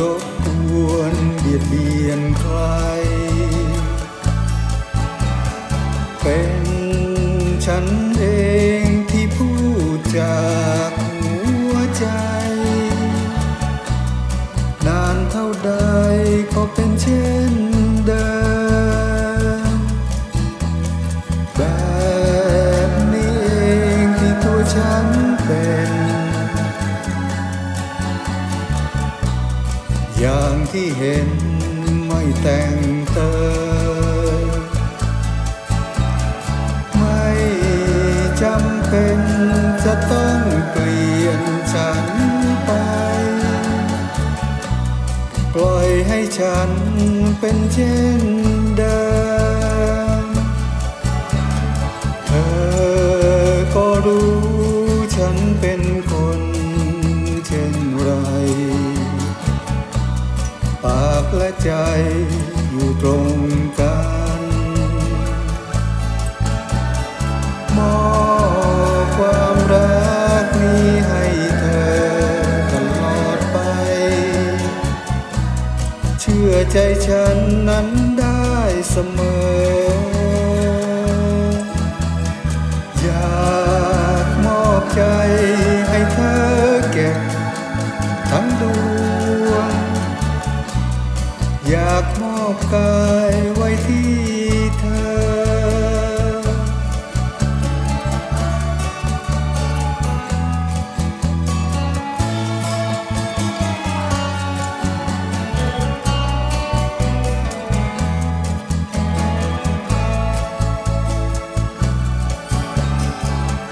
รบียดเบียนใคร เป็นฉันเองที่พูดจากหัวใจ นานเท่าใดก็เป็นเช่นเดิมแบบนี้เองที่ตัวฉันเป็น ที่เห็นไม่แต่งเติมไม่จำเป็นจะต้องเปลี่ยนฉันไป ปล่อยให้ฉันเป็นเช่นเดิม และใจอยู่ตรงกัน มอบความรักนี้ให้เธอตลอดไป เชื่อใจฉันนั้นได้เสมอ อบกายไว้ที่เธอ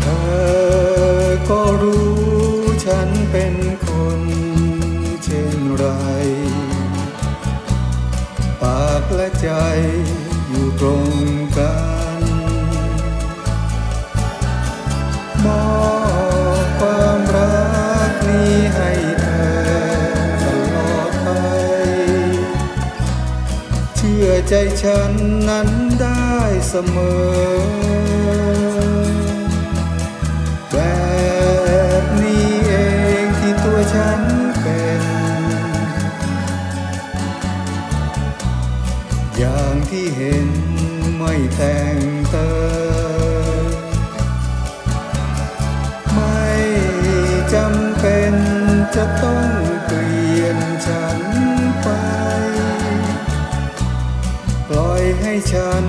เธอก็รู้ฉันเป็นคน ใจอยู่ตรงกัน มอบความรักนี้ให้เธอตลอดไป เชื่อใจฉันนั้นได้เสมอแบบนี้เองที่ตัวฉัน ที่เห็นไม่แต่งเติมไม่จำเป็นจะต้องเปลี่ยนฉันไป ปล่อยให้ฉัน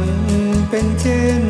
เป็นเช่น